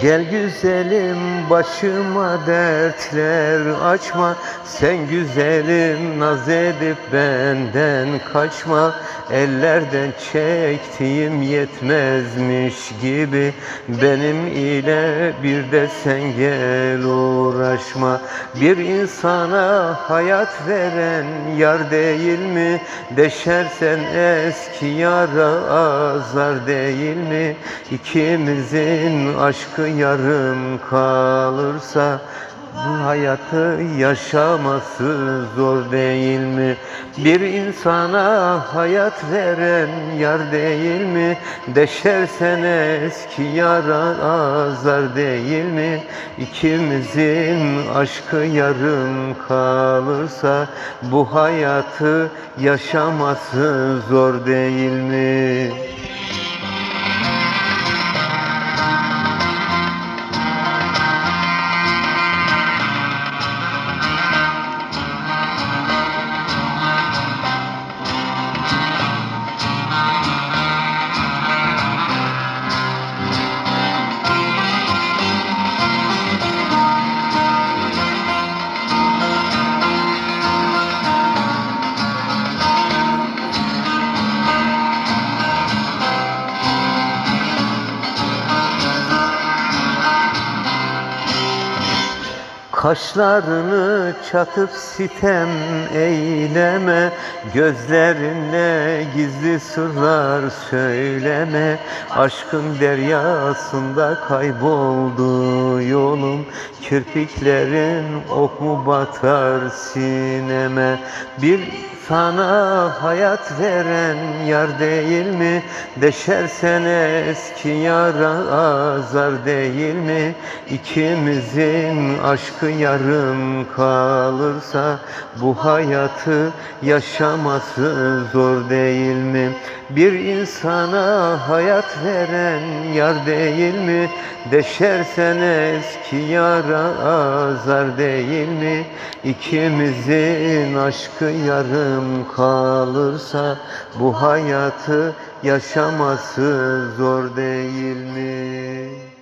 Gel güzelim başıma dertler açma Sen güzelim naz edip benden kaçma Ellerden çektiğim yetmezmiş gibi Benim ile bir de sen gel uğraşma Bir insana hayat veren yar değil mi? Deşersen eski yara azar değil mi? İkimizin aşkı yarım kalırsa bu hayatı yaşaması zor değil mi? Bir insana hayat veren yar değil mi? Deşersen eski yara azar değil mi? İkimizin aşkı yarım kalırsa bu hayatı yaşaması zor değil mi? Kaşlarını çatıp sitem eyleme Gözlerinle gizli sırlar söyleme Aşkın deryasında kayboldu yolum Kirpiklerin ok mu batar sineme Bir sana hayat veren yar değil mi? Deşersen eski yara azar değil mi? İkimizin aşkı yarım kalırsa Bu hayatı yaşaması zor değil mi? Bir insana hayat veren yar değil mi? Deşersen eski yara azar değil mi? İkimizin aşkı yarım kalırsa Bu hayatı yaşaması zor değil mi?